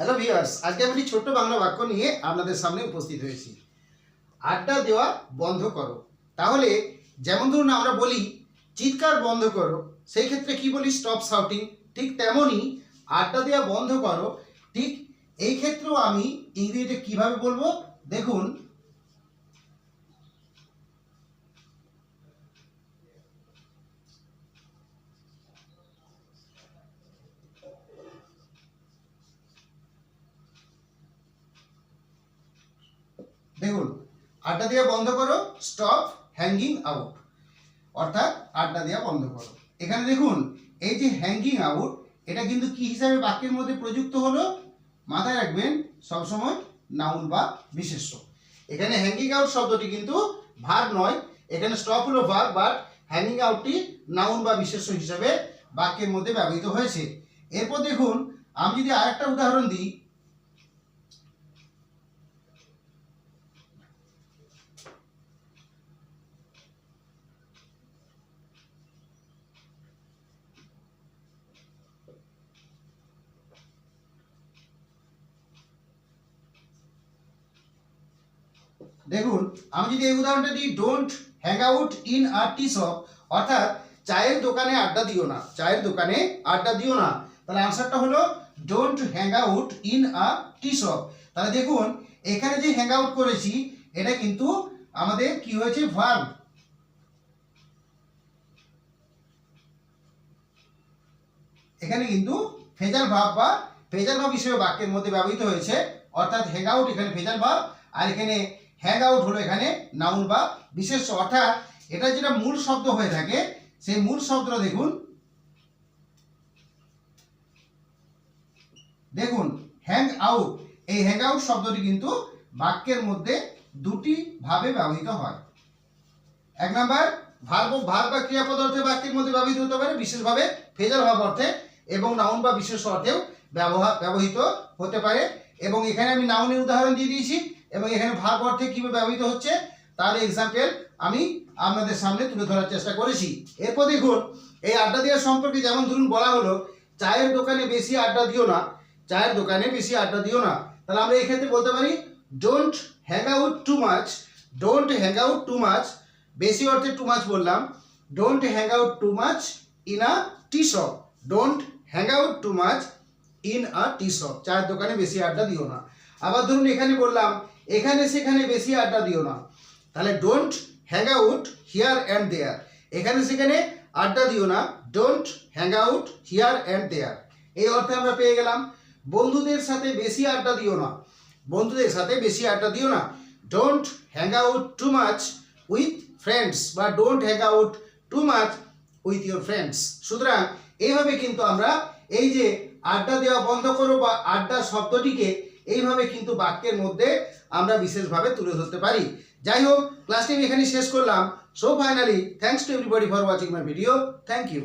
Hello viewers আজকে আমি ছোট্ট বাংলা বাক্য নিয়ে আপনাদের সামনে উপস্থিত হয়েছি। আড্ডা দেওয়া বন্ধ করো। তাহলে যেমন ধরুন আমরা বলি, চিৎকার বন্ধ করো। সেই ক্ষেত্রে কি বলি? স্টপ শাউটিং ঠিক তেমনই আড্ডা দেওয়া বন্ধ করো। ঠিক এই ক্ষেত্রেও আমি ইংরেজিতে কীভাবে বলব? দেখুন দেখুন, আড্ডা দেওয়া বন্ধ করো স্টপ হ্যাঙ্গিং আউট অর্থাৎ আড্ডা দেওয়া বন্ধ করো। এখানে দেখুন, এই যে হ্যাঙ্গিং আউট এটা কিন্তু কি হিসাবে বাক্যের মধ্যে প্রযুক্ত হলো? মাথায় রাখবেন, সবসময় নাউন বা বিশেষ্য। এখানে হ্যাঙ্গিং আউট শব্দটি কিন্তু ভার্ব নয়, এখানে স্টপ হলো ভার্ব বাট হ্যাঙ্গিং আউটটি নাউন বা বিশেষ্য হিসাবে বাক্যের মধ্যে ব্যবহৃত হয়েছে। এরপর দেখুন, আমি যদি আরেকটা উদাহরণ দিই দেখুন, আমি যদি এই উদাহরণটা দিই don't hang out in a tea shop অর্থাৎ চায়ের দোকানে আড্ডা দিও না, চায়ের দোকানে আড্ডা দিও না, তাহলে আনসারটা হলো don't hang out in a tea shop তাহলে দেখুন, এখানে যে হ্যাং আউট করেছি, এটা কিন্তু আমাদের কি হয়েছে? ভার্ব এখানে কিন্তু ফেজাল ভাব বা ফেজাল ভাব হিসেবে বাক্যের মধ্যে ব্যবহৃত হয়েছে, অর্থাৎ হ্যাং আউট এখানে ফেজাল ভাব, আর এখানে হ্যাং আউট হলো এখানে নাউন বা বিশেষ অর্থাৎ এটা যেটা মূল শব্দ হয়ে থাকে, সেই মূল শব্দটা দেখুন। দেখুন হ্যাং আউট এই হ্যাং আউট শব্দটি কিন্তু বাক্যের মধ্যে দুটি ভাবে ব্যবহৃত হয়। এক নাম্বার ভার্ব ভার্ব বা ক্রিয়াপদ অর্থে বাক্যের মধ্যে ব্যবহৃত হতে পারে, বিশেষভাবে ফেজাল ভাব অর্থে, এবং নাউন বা বিশেষ অর্থেও ব্যবহার ব্যবহৃত হতে পারে। এবং এখানে আমি নাউনের উদাহরণ দিয়ে দিয়েছি এবং এখানে ভার্ব অর্থে কীভাবে ব্যবহৃত হচ্ছে, তার এক্সাম্পল আমি আপনাদের সামনে তুলে ধরার চেষ্টা করেছি। এরপর দেখুন, এই আড্ডা দেওয়ার সম্পর্কে যেমন ধরুন বলা হলো, চায়ের দোকানে বেশি আড্ডা দিও না, চায়ের দোকানে বেশি আড্ডা দিও না। তাহলে আমরা এই ক্ষেত্রে বলতে পারি don't hang out too much don't hang out too much বেশি অর্থে টু মাছ বললাম don't hang out too much in a tea shop don't hang out too much in a tea shop চায়ের দোকানে বেশি আড্ডা দিও না। আবার ধরুন এখানে বললাম, এখানে সেখানে বেশি আড্ডা দিও না। তাহলে don't hang out here and there এখানে সেখানে আড্ডা দিও না don't hang out here and there এই অর্থে আমরা পেয়ে গেলাম। বন্ধুদের সাথে বেশি আড্ডা দিও না। বন্ধুদের সাথে বেশি আড্ডা দিও না। Don't hang out too much with friends বা don't hang out too much with your friends সুতরাং এইভাবে কিন্তু আমরা এই যে আড্ডা দেওয়া বন্ধ করো বা আড্ডা শব্দটিকে এইভাবে কিন্তু বাক্যের মধ্যে আমরা বিশেষভাবে তুলে ধরতে পারি। যাই হোক ক্লাসটি আমি এখানে শেষ করলাম। So finally thanks to everybody for watching my video thank you